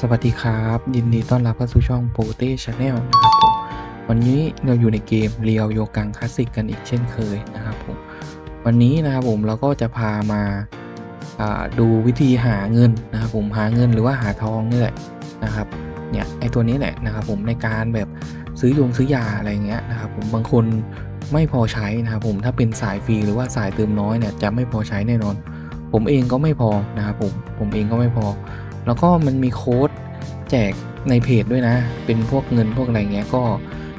สวัสดีครับ ยินดีต้อนรับเข้าสู่ช่องโปเต้ชาแนลนะครับผมวันนี้เราอยู่ในเกมเรียวโยกังคลาสสิกกันอีกเช่นเคยนะครับผมวันนี้นะครับผมเราก็จะพามาอ่าดูวิธีหาเงินนะครับผมหาเงินหรือว่าหาทองนี่แหละนะครับเนี่ยไอตัวนี้แหละนะครับผมในการแบบซื้อยงซื้อยาอะไรเงี้ยนะครับผมบางคนไม่พอใช้นะครับผมถ้าเป็นสายฟรีหรือว่าสายเติมน้อยเนี่ยจะไม่พอใช้แน่นอน ผมเองก็ไม่พอนะครับผมผมเองก็ไม่พอ แล้วก็มันมีโค้ดแจกในเพจด้วยนะ เป็นพวกเงินพวกอะไรเงี้ยก็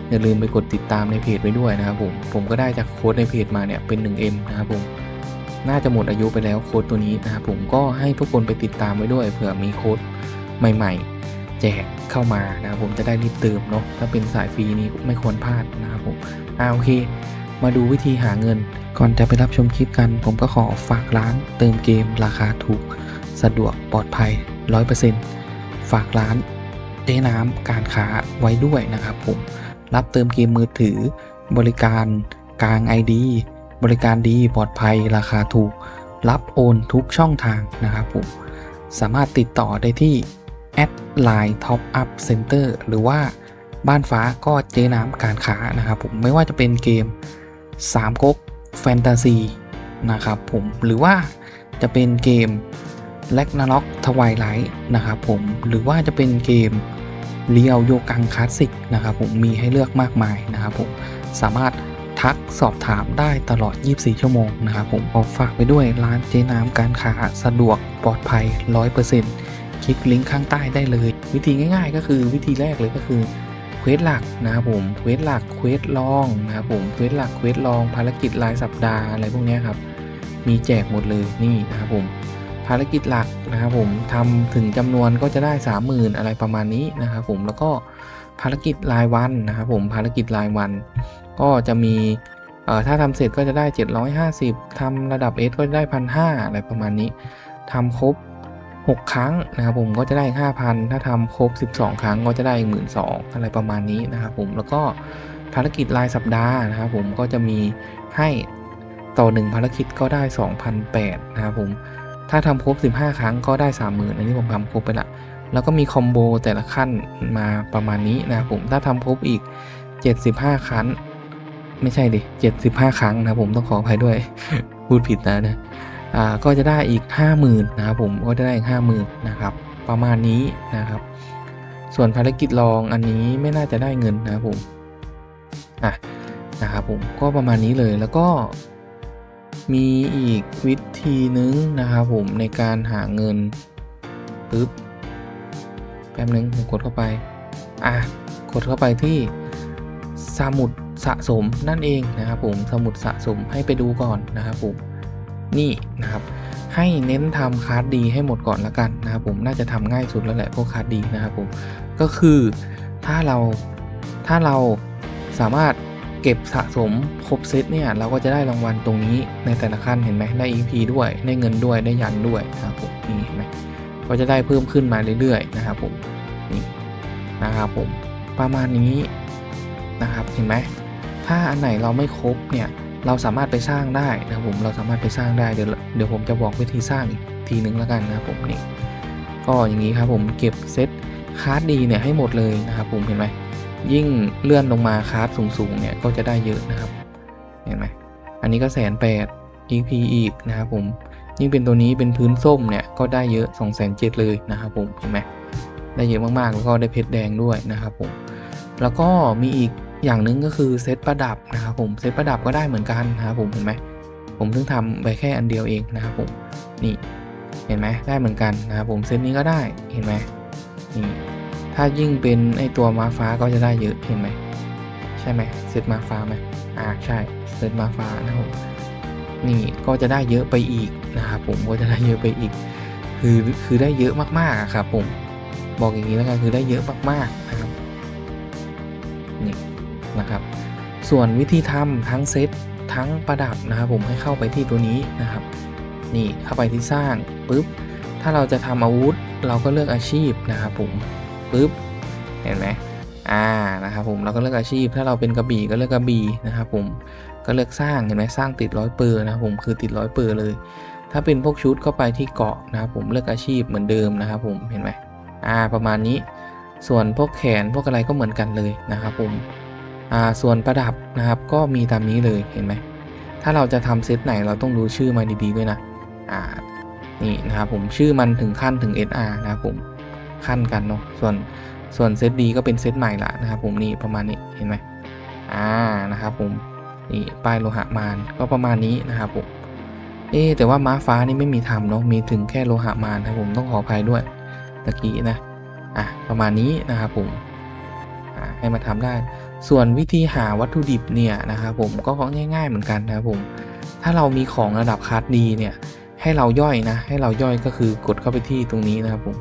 อย่าลืมไปกดติดตามในเพจไว้ด้วยนะครับผม ผมก็ได้จากโค้ดในเพจมาเนี่ยเป็น 1M นะครับผม น่าจะหมดอายุไปแล้วโค้ดตัวนี้นะครับผมก็ให้ทุกคนไปติดตามไว้ด้วยเผื่อมีโค้ดใหม่ๆ แจกเข้ามานะครับผมจะได้รีบเติมเนาะถ้าเป็นสายฟรีนี้ไม่ควรพลาดนะครับผมอ่าโอเค มาดูวิธีหาเงิน ก่อนจะไปรับชมคลิปกัน ผมก็ขอฝากร้านเติมเกมราคาถูก สะดวกปลอดภัย 100%ฝากร้านเจ๊น้ำการค้าไว้ด้วยนะครับผม รับเติมเกมมือถือบริการกลาง ID บริการดีปลอดภัยราคาถูก รับโอนทุกช่องทางนะครับผม สามารถติดต่อได้ที่แอดไลน์ท็อปอัพเซ็นเตอร์หรือว่าบ้านฟ้าก็เจ๊น้ำการค้านะครับผมไม่ว่าจะเป็นเกม3ก๊กแฟนตาซีนะครับผมหรือว่าจะเป็นเกม แลกนาล็อกทวายไลท์นะครับผมหรือว่าจะเป็นเกมเรียวโยกังคลาสสิกนะครับผมมีให้เลือกมากมายนะครับผมสามารถทักสอบถามได้ตลอด 24 ชั่วโมงนะครับผมขอฝากไปด้วยร้านเจ๊น้ำการค้าสะดวกปลอดภัย 100%คลิกลิงก์ข้างใต้ได้เลย วิธีง่ายๆ ก็คือวิธีแรกเลยก็คือเควสหลักนะครับผมเควสหลักเควสลองนะครับผมเควสหลักเควสลองภารกิจรายสัปดาห์อะไรพวกนี้ครับมีแจกหมดเลยนี่นะครับผม ภารกิจหลักนะครับผมทำถึงจำนวนก็จะได้ 30,000 อะไรประมาณนี้นะครับผมแล้วก็ภารกิจรายวันนะครับผมภารกิจรายวัน ก็จะมีถ้าทำเสร็จก็จะได้ 750ทำระดับ S ก็จะได้1,500อะไรประมาณนี้ทำครบ 6 ครั้งนะครับผมก็จะได้ 5,000 ถ้าทำครบ 12 ครั้งก็จะได้ 12,000อะไรประมาณนี้นะครับผมแล้วก็ภารกิจรายสัปดาห์นะครับผมก็จะมีให้ต่อ 1 ภารกิจก็ได้ 2,800นะครับผม ถ้าทำครบ 15 ครั้งก็ได้ 30,000อันนี้ผมทำครบไปละ แล้วก็มีคอมโบแต่ละขั้นมาประมาณนี้นะครับผม ถ้าทำครบอีก 75 ครั้ง ไม่ใช่ดิ 75 ครั้งนะผมต้องขออภัยด้วย พูดผิดนะนะ อ่า ก็จะได้อีก 50,000นะครับผม ก็จะได้อีก 50,000นะครับ ประมาณนี้นะครับ ส่วนภารกิจรองอันนี้ไม่น่าจะได้เงินนะครับผม อะนะครับผม ก็ประมาณนี้เลย แล้วก็ มีอีกวิธีนึงนะครับผมในการหาเงินปึ๊บแป๊บนึงผมกดเข้าไป อะ กดเข้าไปที่สมุดสะสมนั่นเองนะครับผมสมุดสะสมให้ไปดูก่อนนะครับผมนี่นะครับ ให้เน้นทำคาร์ดดีให้หมดก่อนละกันนะครับผมน่าจะทำง่ายสุดแล้วแหละพวกคาร์ดดีนะครับผมก็คือถ้าเราถ้าเราสามารถ เก็บสะสมครบเซตเนี่ยเราก็จะได้รางวัลตรงนี้ในแต่ละขั้นเห็นไหมได้ EP ด้วยได้เงินด้วยได้ยันด้วยนะครับผมนี่เห็นไหมก็จะได้เพิ่มขึ้นมาเรื่อยๆนะครับผมนี่นะครับผมประมาณนี้นะครับเห็นไหมถ้าอันไหนเราไม่ครบเนี่ยเราสามารถไปสร้างได้นะครับผมเราสามารถไปสร้างได้เดี๋ยวเดี๋ยวผมจะบอกวิธีสร้างอีกทีนึงแล้วกันนะครับผมนี่ก็อย่างนี้ครับผมเก็บเซตคาร์ดดีเนี่ยให้หมดเลยนะครับผมเห็นไหม ยิ่งเลื่อนลงมาคาร์ดสูงๆเนี่ยก็จะได้เยอะนะครับเห็นไหมอันนี้ก็แสนแปด EP อีกนะครับผมยิ่งเป็นตัวนี้เป็นพื้นส้มเนี่ยก็ได้เยอะ2องแสนเจ็ดเลยนะครับผมเห็นไหมได้เยอะมากๆแล้วก็ได้เพชรแดงด้วยนะครับผมแล้วก็มีอีกอย่างหนึ่งก็คือเซตประดับนะครับผมเซตประดับก็ได้เหมือนกันนะครับผมเห็นไหมผมเพิ่งทำไปแค่อันเดียวเองนะครับผมนี่เห็นไหมได้เหมือนกันนะครับผมเซตนี้ก็ได้เห็นไหมนี่ ถ้ายิ่งเป็นไอตัวมาฟ้าก็จะได้เยอะเห็นไหมใช่ไหมเซตมาฟ้าไหมอ่าใช่เซตมาฟ้านะครับนี่ก็จะได้เยอะไปอีกนะครับผมก็จะได้เยอะไปอีก คือคือได้เยอะมากๆอะครับผมบอกอย่างนี้แล้วกันคือได้เยอะมากๆนะครับนี่นะครับ ส่วนวิธีทำทั้งเซตทั้งประดับนะครับผมให้เข้าไปที่ตัวนี้นะครับ นี่เข้าไปที่สร้างปุ๊บถ้าเราจะทำอาวุธเราก็เลือกอาชีพนะครับผม ปุ๊บเห็นไหมอ่านะครับผมเราก็เลือกอาชีพ ถ้าเราเป็นกระบี่ก็เลือกกระบี่นะครับผมก็เลือกสร้างเห็นไหมสร้างติดร้อยเปอร์นะครับผมคือติดร้อยเปอร์เลย ถ้าเป็นพวกชุดก็ไปที่เกาะนะครับผมเลือกอาชีพเหมือนเดิมนะครับผมเห็นไหมอ่าประมาณนี้ ส่วนพวกแขนพวกอะไรก็เหมือนกันเลยนะครับผมอ่าส่วนประดับนะครับก็มีตามนี้เลยเห็นไหมถ้าเราจะทำเซตไหนเราต้องดูชื่อมาดีๆด้วยนะอ่านี่นะครับผมชื่อมันถึงขั้นถึง SR นะครับผม ขั้นกันเนาะส่วนส่วนเซตดีก็เป็นเซตใหม่ละนะครับผมนี่ประมาณนี้เห็นไหมอ่านะครับผมนี่ป้ายโลหะมานก็ประมาณนี้นะครับผมเอ๊แต่ว่าม้าฟ้านี่ไม่มีทำเนาะมีถึงแค่โลหะมานนะครับผมต้องขออภัยด้วยตะกี้นะอะประมาณนี้นะครับผมอะให้มาทำได้ ส่วนวิธีหาวัตถุดิบเนี่ยนะครับผมก็ง่าย ๆ เหมือนกันนะครับผม ถ้าเรามีของระดับคัสดีเนี่ยให้เราย่อยนะให้เราย่อยก็คือกดเข้าไปที่ตรงนี้นะครับผม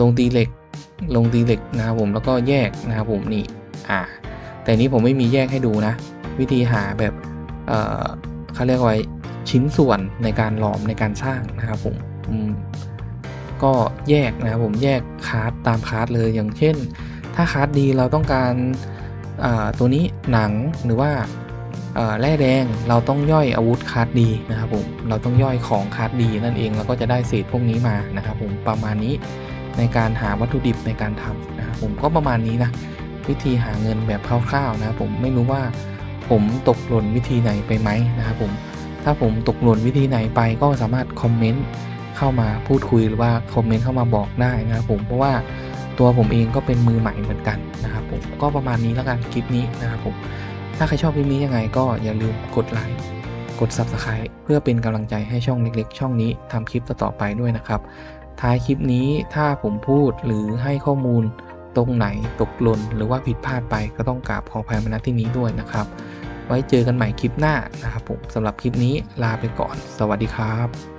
ลงตีเหล็ก ลงตีเหล็กนะครับผมแล้วก็แยกนะครับผมนี่อ่า แต่นี้ผมไม่มีแยกให้ดูนะ วิธีหาแบบเอ่อเขาเรียกว่าชิ้นส่วนในการหลอมในการสร้างนะครับผมอืมก็แยกนะครับผมแยกคาร์ดตามคาร์ดเลยอย่างเช่น ถ้าคาร์ดดีเราต้องการอ่าตัวนี้หนังหรือว่าอ่าแร่แดงเราต้องย่อยอาวุธคาร์ดดีนะครับผมเราต้องย่อยของคาร์ดดีนั่นเองเราก็จะได้เศษพวกนี้มานะครับผมประมาณนี้ ในการหาวัตถุดิบในการทำนะครับผมก็ประมาณนี้นะวิธีหาเงินแบบคร่าวๆนะครับผมไม่รู้ว่าผมตกหล่นวิธีไหนไปไหมนะครับผมถ้าผมตกหล่นวิธีไหนไปก็สามารถคอมเมนต์เข้ามาพูดคุยหรือว่าคอมเมนต์เข้ามาบอกได้นะครับผมเพราะว่าตัวผมเองก็เป็นมือใหม่เหมือนกันนะครับผมก็ประมาณนี้แล้วกันคลิปนี้นะครับผมถ้าใครชอบคลิปนี้ยังไงก็อย่าลืมกดไลค์กด Subscribe เพื่อเป็นกำลังใจให้ช่องเล็กๆ ช่องนี้ทำคลิปต่อๆไปด้วยนะครับ ท้ายคลิปนี้ถ้าผมพูดหรือให้ข้อมูลตรงไหนตกหล่นหรือว่าผิดพลาดไปก็ต้องกราบขออภัยมาณที่นี้ด้วยนะครับ ไว้เจอกันใหม่คลิปหน้านะครับผมสำหรับคลิปนี้ลาไปก่อน สวัสดีครับ